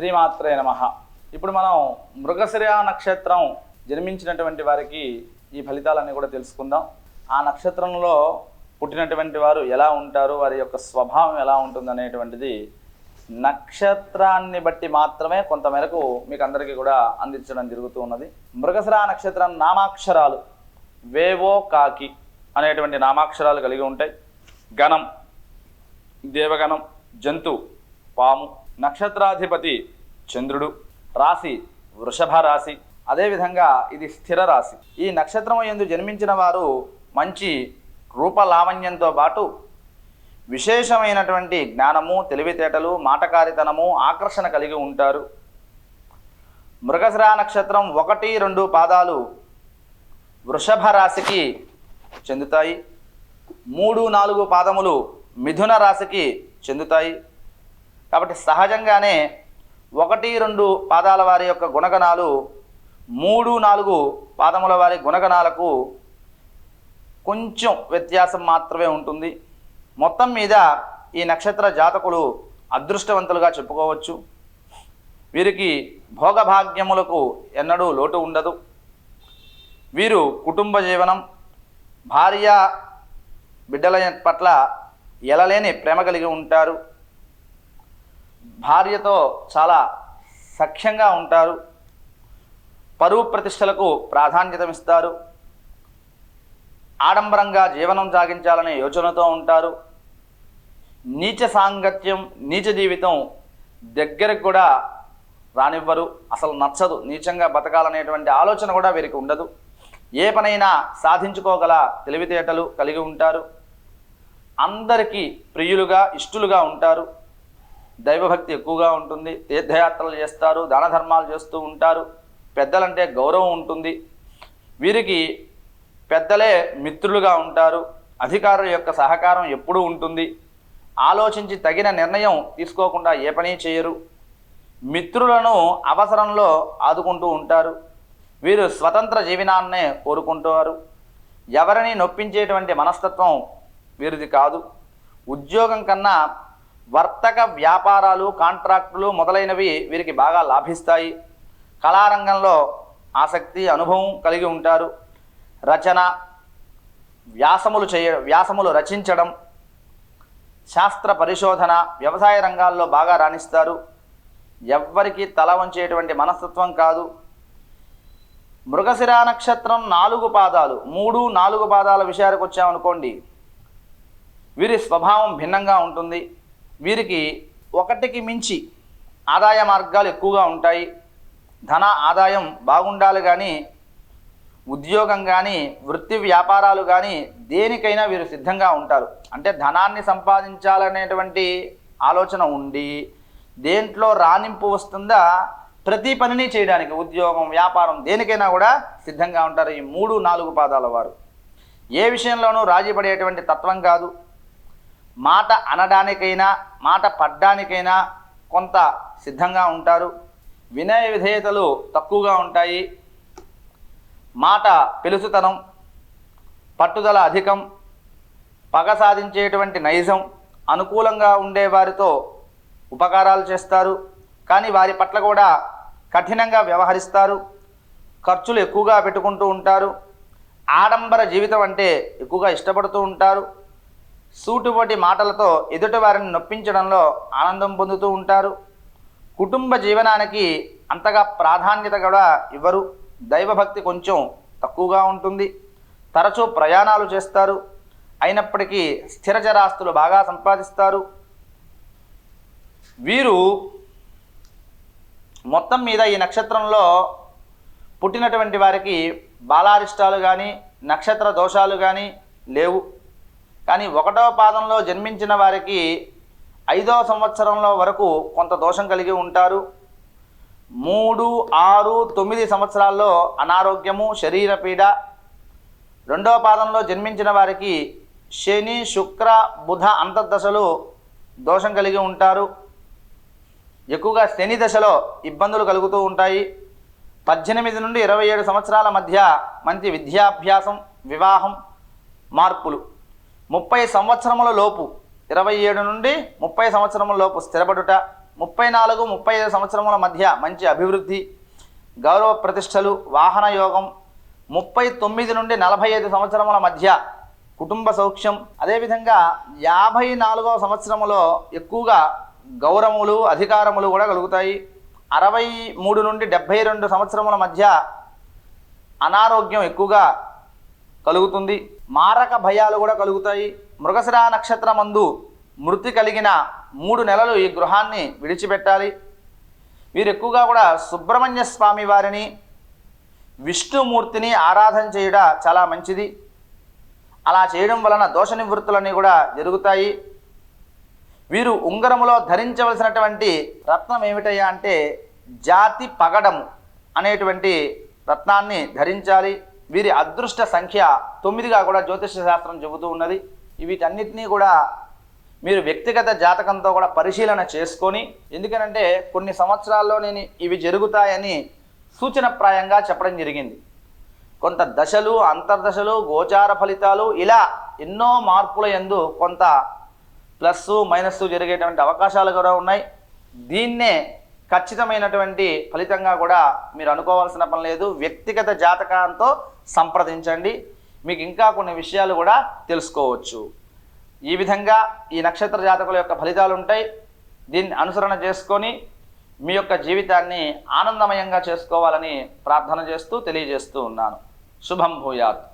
శ్రీమాత్రే నమ. ఇప్పుడు మనం మృగశిర నక్షత్రం జన్మించినటువంటి వారికి ఈ ఫలితాలన్నీ కూడా తెలుసుకుందాం. ఆ నక్షత్రంలో పుట్టినటువంటి వారు ఎలా ఉంటారు వారి యొక్క స్వభావం ఎలా ఉంటుంది అనేటువంటిది నక్షత్రాన్ని బట్టి మాత్రమే కొంతమేరకు మీకు అందరికీ కూడా అందించడం జరుగుతూ ఉన్నది. మృగశిర నక్షత్రం నామాక్షరాలు వేవో కాకి అనేటువంటి నామాక్షరాలు కలిగి ఉంటాయి. గణం దేవగణం జంతు పాము నక్షత్రాధిపతి చంద్రుడు రాశి వృషభ రాశి. అదేవిధంగా ఇది స్థిర రాశి. ఈ నక్షత్రం ఎందు జన్మించిన వారు మంచి రూపలావణ్యంతో పాటు విశేషమైనటువంటి జ్ఞానము తెలివితేటలు మాటకారితనము ఆకర్షణ కలిగి ఉంటారు. మృగశిరా నక్షత్రం ఒకటి రెండు పాదాలు వృషభ రాశికి చెందుతాయి. మూడు నాలుగు పాదములు మిథున రాశికి చెందుతాయి. కాబట్టి సహజంగానే ఒకటి రెండు పాదాల వారి యొక్క గుణగణాలు మూడు నాలుగు పాదముల వారి గుణగణాలకు కొంచెం వ్యత్యాసం మాత్రమే ఉంటుంది. మొత్తం మీద ఈ నక్షత్ర జాతకులు అదృష్టవంతులుగా చెప్పుకోవచ్చు. వీరికి భోగభాగ్యములకు ఎన్నడూ లోటు ఉండదు. వీరు కుటుంబ జీవనం భార్య బిడ్డల పట్ల ఎలలేని ప్రేమ కలిగి ఉంటారు. భార్యతో చాలా సఖ్యంగా ఉంటారు. పరువు ప్రతిష్టలకు ప్రాధాన్యతమిస్తారు ఆడంబరంగా జీవనం సాగించాలనే యోచనతో ఉంటారు. నీచ సాంగత్యం నీచ జీవితం దగ్గరకు కూడా రానివ్వరు. అసలు నచ్చదు. నీచంగా బతకాలనేటువంటి ఆలోచన కూడా వీరికి ఉండదు. ఏ పనైనా సాధించుకోగల తెలివితేటలు కలిగి ఉంటారు. అందరికీ ప్రియులుగా ఇష్టలుగా ఉంటారు. దైవభక్తి ఎక్కువగా ఉంటుంది తీర్థయాత్రలు చేస్తారు దాన ధర్మాలు చేస్తూ ఉంటారు. పెద్దలంటే గౌరవం ఉంటుంది. వీరికి పెద్దలే మిత్రులుగా ఉంటారు. అధికారుల యొక్క సహకారం ఎప్పుడూ ఉంటుంది. ఆలోచించి తగిన నిర్ణయం తీసుకోకుండా ఏ పని చేయరు. మిత్రులను అవసరంలో ఆదుకుంటూ ఉంటారు. వీరు స్వతంత్ర జీవనాన్నే కోరుకుంటారు. ఎవరిని నొప్పించేటువంటి మనస్తత్వం వీరిది కాదు. ఉద్యోగం కన్నా వర్తక వ్యాపారాలు కాంట్రాక్టులు మొదలైనవి వీరికి బాగా లాభిస్తాయి. కళారంగంలో ఆసక్తి అనుభవం కలిగి ఉంటారు. రచన వ్యాసములు చేయ వ్యాసములు రచించడం శాస్త్ర పరిశోధన వ్యవసాయ రంగాల్లో బాగా రాణిస్తారు. ఎవ్వరికి తల వంచేటువంటి మనస్తత్వం కాదు. మృగశిరా నక్షత్రం నాలుగు పాదాలు మూడు నాలుగు పాదాల విషయానికి వచ్చామనుకోండి వీరి స్వభావం భిన్నంగా ఉంటుంది. వీరికి ఒకటికి మించి ఆదాయ మార్గాలు ఎక్కువగా ఉంటాయి. ధన ఆదాయం బాగుండాలి కానీ ఉద్యోగం కానీ వృత్తి వ్యాపారాలు కానీ దేనికైనా వీరు సిద్ధంగా ఉంటారు. అంటే ధనాన్ని సంపాదించాలనేటువంటి ఆలోచన ఉండి దేంట్లో రాణింపు వస్తుందా ప్రతి పనిని చేయడానికి ఉద్యోగం వ్యాపారం దేనికైనా కూడా సిద్ధంగా ఉంటారు ఈ మూడు నాలుగు పాదాల వారు. ఏ విషయంలోనూ రాజీ పడేటువంటి తత్వం కాదు. మాట అనడానికైనా మాట పడ్డానికైనా కొంత సిద్ధంగా ఉంటారు. వినయ విధేయతలు తక్కువగా ఉంటాయి. మాట పెలుసుతనం పట్టుదల అధికం పగ సాధించేటువంటి నైజం అనుకూలంగా ఉండే వారితో ఉపకారాలు చేస్తారు. కానీ వారి పట్ల కూడా కఠినంగా వ్యవహరిస్తారు. ఖర్చులు ఎక్కువగా పెట్టుకుంటూ ఉంటారు. ఆడంబర జీవితం అంటే ఎక్కువగా ఇష్టపడుతూ ఉంటారు. సూటుపోటి మాటలతో ఎదుటివారిని నొప్పించడంలో ఆనందం పొందుతూ ఉంటారు. కుటుంబ జీవనానికి అంతగా ప్రాధాన్యత కూడా ఇవ్వరు. దైవభక్తి కొంచెం తక్కువగా ఉంటుంది. తరచూ ప్రయాణాలు చేస్తారు. అయినప్పటికీ స్థిరచరాస్తులు బాగా సంపాదిస్తారు. వీరు మొత్తం మీద ఈ నక్షత్రంలో పుట్టినటువంటి వారికి బాలారిష్టాలు కానీ నక్షత్ర దోషాలు కానీ లేవు. కానీ ఒకటవ పాదంలో జన్మించిన వారికి ఐదవ సంవత్సరంలో వరకు కొంత దోషం కలిగి ఉంటారు. మూడు ఆరు తొమ్మిది సంవత్సరాల్లో అనారోగ్యము శరీర పీడ. రెండవ పాదంలో జన్మించిన వారికి శని శుక్ర బుధ అంతర్దశలు దోషం కలిగి ఉంటారు. ఎక్కువగా శని దశలో ఇబ్బందులు కలుగుతూ ఉంటాయి. పద్దెనిమిది నుండి ఇరవై ఏడు సంవత్సరాల మధ్య మంచి విద్యాభ్యాసం వివాహం మార్పులు. ముప్పై సంవత్సరముల లోపు ఇరవై ఏడు నుండి ముప్పై సంవత్సరముల లోపు స్థిరపడుట ముప్పై నాలుగు ముప్పై ఐదు సంవత్సరముల మధ్య మంచి అభివృద్ధి గౌరవ ప్రతిష్టలు వాహన యోగం ముప్పై తొమ్మిది నుండి నలభై ఐదు సంవత్సరముల మధ్య కుటుంబ సౌఖ్యం అదేవిధంగా యాభై నాలుగవ సంవత్సరములో ఎక్కువగా గౌరవములు అధికారములు కూడా కలుగుతాయి. అరవై మూడు నుండి డెబ్భై రెండు సంవత్సరముల మధ్య అనారోగ్యం ఎక్కువగా కలుగుతుంది. మారక భయాలు కూడా కలుగుతాయి. మృగశిరా నక్షత్రమందు మృతి కలిగిన మూడు నెలలు ఈ గృహాన్ని విడిచిపెట్టాలి. వీరు ఎక్కువగా కూడా సుబ్రహ్మణ్య స్వామి వారిని విష్ణుమూర్తిని ఆరాధన చేయుట చాలా మంచిది. అలా చేయడం వలన దోష నివృత్తులన్నీ కూడా జరుగుతాయి. వీరు ఉంగరములో ధరించవలసినటువంటి రత్నం ఏమిటయ్యా అంటే జాతి పగడము అనేటువంటి రత్నాన్ని ధరించాలి. వీరి అదృష్ట సంఖ్య తొమ్మిదిగా కూడా జ్యోతిష శాస్త్రం చెబుతూ ఉన్నది. వీటన్నిటినీ కూడా మీరు వ్యక్తిగత జాతకంతో కూడా పరిశీలన చేసుకొని ఎందుకనంటే కొన్ని సంవత్సరాల్లో నేను ఇవి జరుగుతాయని సూచనప్రాయంగా చెప్పడం జరిగింది. కొంత దశలు అంతర్దశలు గోచార ఫలితాలు ఇలా ఎన్నో మార్పుల యందు కొంత ప్లస్ మైనస్ జరిగేటువంటి అవకాశాలు కూడా ఉన్నాయి. దీన్నే ఖచ్చితమైనటువంటి ఫలితంగా కూడా మీరు అనుకోవాల్సిన పని లేదు. వ్యక్తిగత జాతకంతో సంప్రదించండి. మీకు ఇంకా కొన్ని విషయాలు కూడా తెలుసుకోవచ్చు. ఈ విధంగా ఈ నక్షత్ర జాతకుల యొక్క ఫలితాలు ఉంటాయి. దీన్ని అనుసరణ చేసుకొని మీ యొక్క జీవితాన్ని ఆనందమయంగా చేసుకోవాలని ప్రార్థన చేస్తూ తెలియజేస్తూ ఉన్నాను. శుభం భూయాత్.